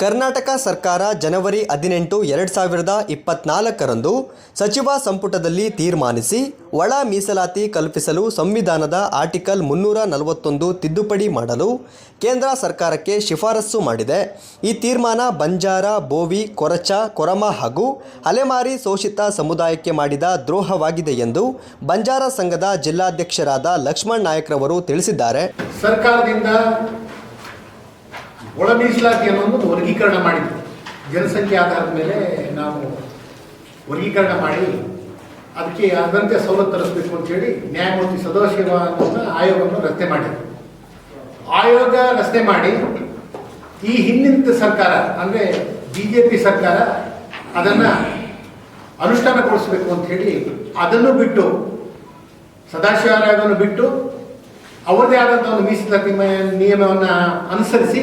ಕರ್ನಾಟಕ ಸರ್ಕಾರ ಜನವರಿ ಹದಿನೆಂಟು ಎರಡು ಸಾವಿರದ ಇಪ್ಪತ್ನಾಲ್ಕರಂದು ಸಚಿವ ಸಂಪುಟದಲ್ಲಿ ತೀರ್ಮಾನಿಸಿ ಒಳ ಮೀಸಲಾತಿ ಕಲ್ಪಿಸಲು ಸಂವಿಧಾನದ ಆರ್ಟಿಕಲ್ ಮುನ್ನೂರ ನಲವತ್ತೊಂದು ತಿದ್ದುಪಡಿ ಮಾಡಲು ಕೇಂದ್ರ ಸರ್ಕಾರಕ್ಕೆ ಶಿಫಾರಸು ಮಾಡಿದೆ. ಈ ತೀರ್ಮಾನ ಬಂಜಾರ, ಬೋವಿ, ಕೊರಚ, ಕೊರಮ ಹಾಗೂ ಅಲೆಮಾರಿ ಶೋಷಿತ ಸಮುದಾಯಕ್ಕೆ ಮಾಡಿದ ದ್ರೋಹವಾಗಿದೆ ಎಂದು ಬಂಜಾರ ಸಂಘದ ಜಿಲ್ಲಾಧ್ಯಕ್ಷರಾದ ಲಕ್ಷ್ಮಣ್ ನಾಯಕ್ರವರು ತಿಳಿಸಿದ್ದಾರೆ. ಸರ್ಕಾರದಿಂದ ಒಳ ಮೀಸಲಾತಿ ಒಂದು ವರ್ಗೀಕರಣ ಮಾಡಿದ್ವಿ ಜನಸಂಖ್ಯೆ ಆಧಾರದ ಮೇಲೆ ನಾವು ವರ್ಗೀಕರಣ ಮಾಡಿ ಅದಕ್ಕೆ ಅದರಂತೆ ಸವಲತ್ತು ಅಂತ ಅಂತೇಳಿ ನ್ಯಾಯಮೂರ್ತಿ ಸದಾಶಿವ ಅನ್ನೋದನ್ನ ಆಯೋಗವನ್ನು ರಸ್ತೆ ಮಾಡಿದ್ರು. ಆಯೋಗ ರಸ್ತೆ ಮಾಡಿ ಈ ಹಿಂದಿನ ಸರ್ಕಾರ, ಅಂದರೆ ಬಿ ಜೆ ಪಿ ಸರ್ಕಾರ ಅದನ್ನು ಅನುಷ್ಠಾನಗೊಳಿಸಬೇಕು ಅಂತ ಹೇಳಿ ಅದನ್ನು ಬಿಟ್ಟು, ಸದಾಶಿವ ಆಯೋಗವನ್ನು ಬಿಟ್ಟು, ಅವರದೇ ಆದಂಥ ಒಂದು ಮೀಸಲಾತಿ ನಿಯಮವನ್ನು ಅನುಸರಿಸಿ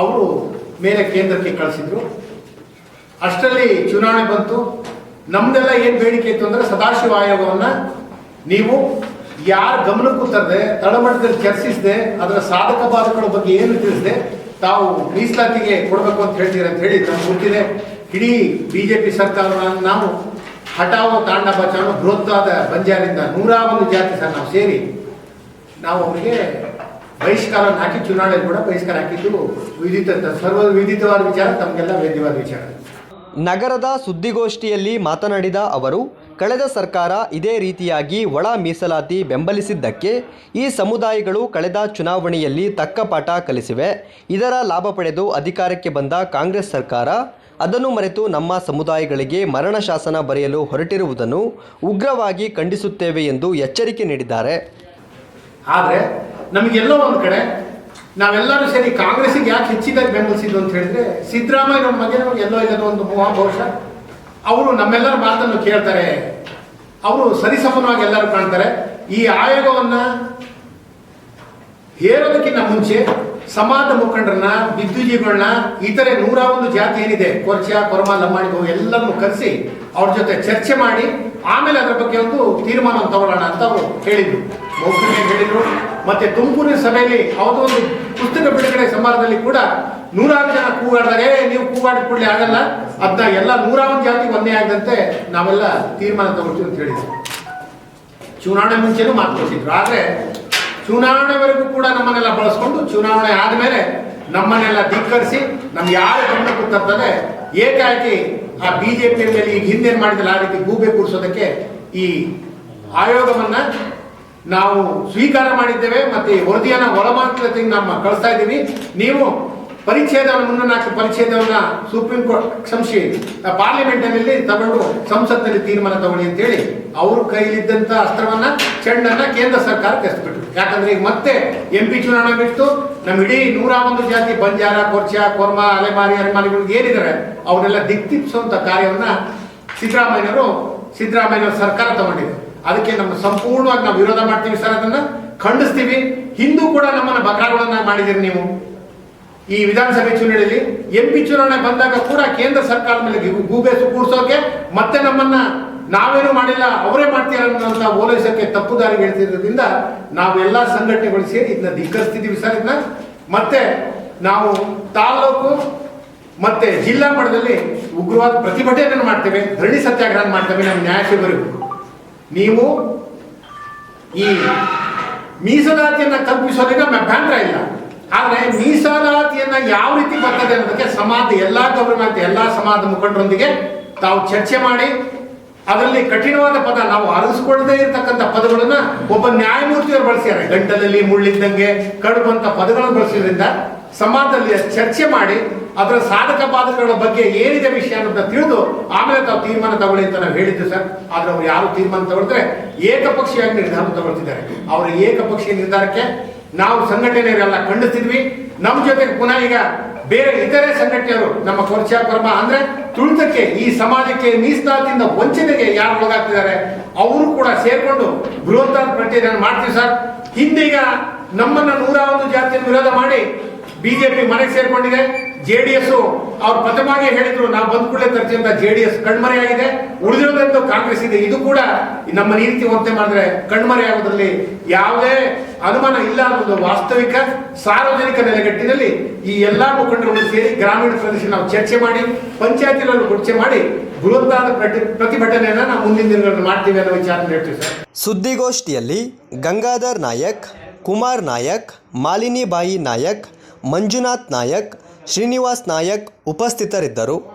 ಅವರು ಮೇಲೆ ಕೇಂದ್ರಕ್ಕೆ ಕಳಿಸಿದ್ರು. ಅಷ್ಟರಲ್ಲಿ ಚುನಾವಣೆ ಬಂತು. ನಮ್ದೆಲ್ಲ ಏನು ಬೇಡಿಕೆ ಇತ್ತು ಅಂದರೆ ಸದಾಶಿವ ಆಯೋಗವನ್ನು ನೀವು ಯಾರ ಗಮನಕ್ಕೂ ತರದೆ ತಳಮಟ್ಟದಲ್ಲಿ ಚರ್ಚಿಸದೆ, ಅದರ ಸಾಧಕ ಬಾಧಕಗಳ ಬಗ್ಗೆ ಏನು ತಿಳಿಸದೆ, ತಾವು ಮೀಸಲಾತಿಗೆ ಕೊಡಬೇಕು ಅಂತ ಹೇಳ್ತೀರ ಅಂತ ಹೇಳಿ ನಮ್ಗೆ ಗೊತ್ತಿದೆ. ಇಡೀ ಬಿ ಜೆ ಪಿ ಸರ್ಕಾರವನ್ನು ನಾವು ಹಠಾವೋ ತಾಂಡ ಬಚಾವೋ ಬೃಹತ್ತಾದ ಬಂಜಾರಿಂದ ನೂರ ಒಂದು ಜಾತಿ ಸರ್ ನಾವು ಸೇರಿ, ನಾವು ಅವರಿಗೆ ಬಹಿಷ್ಕಾರ ಹಾಕಿ ಚುನಾವಣೆ ಕೂಡ ಬಹಿಷ್ಕಾರ ಹಾಕಿದ್ದು ವಿಧಿತ ಸರ್ವ ವಿಧಿತವಾದ ವಿಚಾರ ತಮಗೆಲ್ಲ ವೇದ್ಯವಾದ ವಿಚಾರ. ನಗರದ ಸುದ್ದಿಗೋಷ್ಠಿಯಲ್ಲಿ ಮಾತನಾಡಿದ ಅವರು ಕಳೆದ ಸರ್ಕಾರ ಇದೇ ರೀತಿಯಾಗಿ ಒಳ ಮೀಸಲಾತಿ ಬೆಂಬಲಿಸಿದ್ದಕ್ಕೆ ಈ ಸಮುದಾಯಗಳು ಕಳೆದ ಚುನಾವಣೆಯಲ್ಲಿ ತಕ್ಕ ಪಾಠ ಕಲಿಸಿವೆ. ಇದರ ಲಾಭ ಪಡೆದು ಅಧಿಕಾರಕ್ಕೆ ಬಂದ ಕಾಂಗ್ರೆಸ್ ಸರ್ಕಾರ ಅದನ್ನು ಮರೆತು ನಮ್ಮ ಸಮುದಾಯಗಳಿಗೆ ಮರಣ ಶಾಸನ ಬರೆಯಲು ಹೊರಟಿರುವುದನ್ನು ಉಗ್ರವಾಗಿ ಖಂಡಿಸುತ್ತೇವೆ ಎಂದು ಎಚ್ಚರಿಕೆ ನೀಡಿದ್ದಾರೆ. ಆದರೆ ನಮಗೆಲ್ಲೋ ಒಂದು ಕಡೆ ನಾವೆಲ್ಲರೂ ಸೇರಿ ಕಾಂಗ್ರೆಸ್ಸಿಗೆ ಯಾಕೆ ಹೆಚ್ಚಿದಾಗಿ ಬೆಂಬಲಿಸಿದ್ದು ಅಂತ ಹೇಳಿದ್ರೆ ಸಿದ್ದರಾಮಯ್ಯ ನಮ್ಮ ಬಗ್ಗೆ ನಮಗೆ ಎಲ್ಲೋ ಇಲ್ಲದ ಒಂದು ಬಹುಶಃ ಅವರು ನಮ್ಮೆಲ್ಲರ ಮಾತನ್ನು ಕೇಳ್ತಾರೆ. ಅವರು ಸರಿಸಮನವಾಗಿ ಎಲ್ಲರೂ ಕಾಣ್ತಾರೆ. ಈ ಆಯೋಗವನ್ನ ಹೇರೋದಕ್ಕಿಂತ ಮುಂಚೆ ಸಮಾಜ ಮುಖಂಡರನ್ನ, ವಿದ್ಯುಜಿಗಳನ್ನ, ಇತರೆ ನೂರ ಒಂದು ಜಾತಿ ಏನಿದೆ, ಕೊರ್ಚ, ಕೊರಮ ಲಂಬಾಣಿಗೋ ಎಲ್ಲರನ್ನು ಕರೆಸಿ ಅವ್ರ ಜೊತೆ ಚರ್ಚೆ ಮಾಡಿ ಆಮೇಲೆ ಅದರ ಬಗ್ಗೆ ಒಂದು ತೀರ್ಮಾನವನ್ನು ತಗೊಳ್ಳೋಣ ಅಂತ ಅವರು ಹೇಳಿದರು. ಹೇಳಿದ್ರು? ಮತ್ತೆ ತುಮಕೂರಿನ ಸಭೆಯಲ್ಲಿ ಅವತ್ತು ಒಂದು ಪುಸ್ತಕ ಬಿಡುಗಡೆ ಸಮಾರಂಭದಲ್ಲಿ ಕೂಡ ನೂರಾರು ಜನ ಕೂಗಾಡಿದಾಗ ನೀವು ಕೂಗಾಡಿದ ಕೂಡಲೇ ಆಗಲ್ಲ. ಅದನ್ನ ಎಲ್ಲ ನೂರಾರು ಒಂದು ಜಾತಿ ಒಂದೇ ಆಗದಂತೆ ನಾವೆಲ್ಲ ತೀರ್ಮಾನ ತಗೊಳ್ತೀವಿ ಅಂತ ಹೇಳಿದ್ರು ಚುನಾವಣೆ ಮುಂಚೆನೂ ಮಾತು ಆದ್ರೆ ಚುನಾವಣೆವರೆಗೂ ಕೂಡ ನಮ್ಮನ್ನೆಲ್ಲ ಬಳಸ್ಕೊಂಡು ಚುನಾವಣೆ ಆದಮೇಲೆ ನಮ್ಮನ್ನೆಲ್ಲ ಧಿಕ್ಕರಿಸಿ ನಮ್ಗೆ ಯಾರು ಗಮನಕ್ಕೂ ತರ್ತದೆ ಏಕಾಏಕಿ ಆ ಬಿ ಜೆ ಮೇಲೆ ಈಗ ಹಿಂದೇನು ಮಾಡಿದಿಲ್ಲ ಆ ರೀತಿ ಗೂಬೆ ಕೂರಿಸೋದಕ್ಕೆ ಈ ಆಯೋಗವನ್ನ ನಾವು ಸ್ವೀಕಾರ ಮಾಡಿದ್ದೇವೆ ಮತ್ತೆ ಈ ವರದಿಯನ್ನ ನಮ್ಮ ಕಳಿಸ್ತಾ ಇದ್ದೀನಿ. ನೀವು ಪರಿಚ್ಛೇದವನ್ನು ಮುನ್ನ ನಾಲ್ಕು ಪರಿಚ್ಛೇದವನ್ನ ಸುಪ್ರೀಂ ಕೋರ್ಟ್ ಕ್ಷಮಿಸಿ ಪಾರ್ಲಿಮೆಂಟ್ನಲ್ಲಿ ತಗೊಂಡು ಸಂಸತ್ನಲ್ಲಿ ತೀರ್ಮಾನ ತಗೊಳ್ಳಿ ಅಂತೇಳಿ ಅವ್ರ ಕೈಲಿದ್ದಂತ ಅಸ್ತ್ರವನ್ನ, ಚೆಂಡನ್ನ ಕೇಂದ್ರ ಸರ್ಕಾರ ಎಸ್ಬಿಟ್ರು ಯಾಕಂದ್ರೆ ಈಗ ಮತ್ತೆ ಎಂ ಪಿ ಚುನಾವಣೆ ಬಿಟ್ಟು ನಮ್ಮ ಇಡೀ ನೂರ ಒಂದು ಜಾತಿ, ಬಂಜಾರ, ಕೊರ್ಚ, ಕೊರ್ಮ, ಅಲೆಮಾರಿ ಅಲೆಮಾರಿಗಳಿಗೆ ಏನಿದ್ದಾರೆ ಅವನ್ನೆಲ್ಲ ದಿಕ್ತಿಪ್ಸುವಂತ ಕಾರ್ಯವನ್ನ ಸಿದ್ದರಾಮಯ್ಯವರು ಸಿದ್ದರಾಮಯ್ಯವರ ಸರ್ಕಾರ ತಗೊಂಡಿದೆ. ಅದಕ್ಕೆ ನಮ್ಮ ಸಂಪೂರ್ಣವಾಗಿ ನಾವು ವಿರೋಧ ಮಾಡ್ತೀವಿ ಸರ್ ಅದನ್ನ ಖಂಡಿಸ್ತೀವಿ. ಹಿಂದೂ ಕೂಡ ನಮ್ಮನ್ನ ಬಕರಾಗಳನ್ನ ಮಾಡಿದಿರಿ ನೀವು. ಈ ವಿಧಾನಸಭೆ ಚುನಾವಣೆಯಲ್ಲಿ ಎಂ ಪಿ ಚುನಾವಣೆ ಬಂದಾಗ ಕೂಡ ಕೇಂದ್ರ ಸರ್ಕಾರದ ಮೇಲೆ ಗೂಬೇಸು ಕೂಡಿಸೋಕೆ ಮತ್ತೆ ನಮ್ಮನ್ನ ನಾವೇನು ಮಾಡಿಲ್ಲ, ಅವರೇ ಮಾಡ್ತೀರ ಅನ್ನೋಂಥ ಓಲೈಸಕ್ಕೆ ತಪ್ಪು ದಾರಿಗೆ ಹೇಳ್ತಿರೋದ್ರಿಂದ ನಾವೆಲ್ಲ ಸಂಘಟನೆಗಳು ಸೇರಿ ಇದನ್ನ ಧಿಕ್ಕರಿಸ್ತಿದ್ದೀವಿ ಸರ್ ಇದನ್ನ. ಮತ್ತೆ ನಾವು ತಾಲೂಕು ಮತ್ತೆ ಜಿಲ್ಲಾ ಮಟ್ಟದಲ್ಲಿ ಉಗ್ರವಾದ ಪ್ರತಿಭಟನೆಯನ್ನು ಮಾಡ್ತೇವೆ. ಧರಣಿ ಸತ್ಯಾಗ್ರಹ ಮಾಡ್ತೇವೆ. ನಮ್ಮ ನ್ಯಾಯ ಸಿಗಬೇಕು ನೀವು ಈ ಮೀಸಲಾತಿಯನ್ನು ಕಲ್ಪಿಸೋದಕ್ಕೆ ನಮ್ಮ ಇಲ್ಲ. ಆದರೆ ಮೀಸಲಾತಿಯನ್ನು ಯಾವ ರೀತಿ ಬರ್ತದೆ ಅನ್ನೋದಕ್ಕೆ ಸಮಾಜ, ಎಲ್ಲ ಗೌರ್ಮೆಂಟ್, ಎಲ್ಲ ಸಮಾಜದ ಮುಖಂಡರೊಂದಿಗೆ ತಾವು ಚರ್ಚೆ ಮಾಡಿ, ಅದರಲ್ಲಿ ಕಠಿಣವಾದ ಪದ ನಾವು ಅರಗಿಸ್ಕೊಳ್ಳದೆ ಇರತಕ್ಕಂಥ ಪದಗಳನ್ನು ಒಬ್ಬ ನ್ಯಾಯಮೂರ್ತಿಯವರು ಬಳಸಿದ್ದಾರೆ ಗಂಟಲಲ್ಲಿ ಮುಳ್ಳಿದ್ದಂಗೆ, ಕಡುಬಂತ ಪದಗಳನ್ನು ಬಳಸಿದ್ರಿಂದ ಸಮಾಜದಲ್ಲಿ ಚರ್ಚೆ ಮಾಡಿ ಅದರ ಸಾಧಕ ಬಾಧಕಗಳ ಬಗ್ಗೆ ಏನಿದೆ ವಿಷಯ ಅನ್ನೋದನ್ನ ತಿಳಿದು ಆಮೇಲೆ ತಾವು ತೀರ್ಮಾನ ತಗೊಳ್ಳಿ ಅಂತ ನಾವು ಹೇಳಿದ್ದೆ ಸರ್. ಆದ್ರೆ ಅವ್ರು ಯಾರು ತೀರ್ಮಾನ ತಗೊಳ್ತಾರೆ ಏಕಪಕ್ಷೀಯವಾಗಿ ನಿರ್ಧಾರ ತಗೊಳ್ತಿದ್ದಾರೆ. ಅವರ ಏಕಪಕ್ಷೀಯ ನಿರ್ಧಾರಕ್ಕೆ ನಾವು ಸಂಘಟನೆಯವರೆಲ್ಲ ಖಂಡಿಸ್ತಿದ್ವಿ ನಮ್ಮ ಜೊತೆಗೆ ಪುನಃ ಈಗ ಬೇರೆ ಇತರೆ ಸಂಘಟನೆಯವರು ನಮ್ಮ ಕೊರ್ಚಾ ಪರ್ಮ ಅಂದ್ರೆ ತುಳಿತಕ್ಕೆ ಈ ಸಮಾಜಕ್ಕೆ ಮೀಸಲಾತಿಯಿಂದ ವಂಚನೆಗೆ ಯಾರು ಒಳಗಾಗ್ತಿದ್ದಾರೆ ಅವರು ಕೂಡ ಸೇರ್ಕೊಂಡು ಬೃಹತ್ ಪ್ರತಿಯನ್ನು ಮಾಡ್ತೀವಿ ಸರ್. ಹಿಂದೀಗ ನಮ್ಮನ್ನ ನೂರ ಒಂದು ಜಾತಿಯನ್ನು ವಿರೋಧ ಮಾಡಿ ಬಿಜೆಪಿ ಮನೆಗೆ ಸೇರ್ಕೊಂಡಿದೆ, ಜೆ ಡಿ ಎಸ್ ಅವ್ರು ಪ್ರಥಮವಾಗಿ ಹೇಳಿದ್ರು, ನಾವು ಬಂದ ಕೂಡಲೇ ತರ್ತೀವಿ ಅಂತ ಜೆ ಡಿ ಎಸ್ ಕಣ್ಮರೆಯಾಗಿದೆ ಉಳಿದಿರೋದಂತ ಕಾಂಗ್ರೆಸ್ ಇದೆ. ಇದು ಕೂಡ ನಮ್ಮ ನೀತಿ ವಂತೆ ಮಾಡಿದ್ರೆ ಕಣ್ಮರೆಯಾಗೋದ್ರಲ್ಲಿ ಯಾವುದೇ ಅನುಮಾನ ಇಲ್ಲ ಅನ್ನೋದು ವಾಸ್ತವಿಕ, ಸಾರ್ವಜನಿಕ ನೆಲೆಗಟ್ಟಿನಲ್ಲಿ ಈ ಎಲ್ಲಾ ಮುಖಂಡರುಗಳು ಸೇರಿ ಗ್ರಾಮೀಣ ಪ್ರದೇಶ ನಾವು ಚರ್ಚೆ ಮಾಡಿ, ಪಂಚಾಯತಿಗಳನ್ನು ಚರ್ಚೆ ಮಾಡಿ ಬೃಹತ್ತಾದ ಪ್ರತಿ- ಪ್ರತಿಭಟನೆಯನ್ನ ನಾವು ಮುಂದಿನ ದಿನಗಳಲ್ಲಿ ಮಾಡ್ತೀವಿ ಅನ್ನೋ ವಿಚಾರ ಹೇಳ್ತೀವಿ ಸರ್. ಸುದ್ದಿಗೋಷ್ಠಿಯಲ್ಲಿ ಗಂಗಾಧರ್ ನಾಯಕ್, ಕುಮಾರ್ ನಾಯಕ್, ಮಾಲಿನಿಬಾಯಿ ನಾಯಕ್ ಮಂಜುನಾಥ್ ನಾಯಕ್ ಶ್ರೀನಿವಾಸ್ ನಾಯಕ್ ಉಪಸ್ಥಿತರಿದ್ದರು.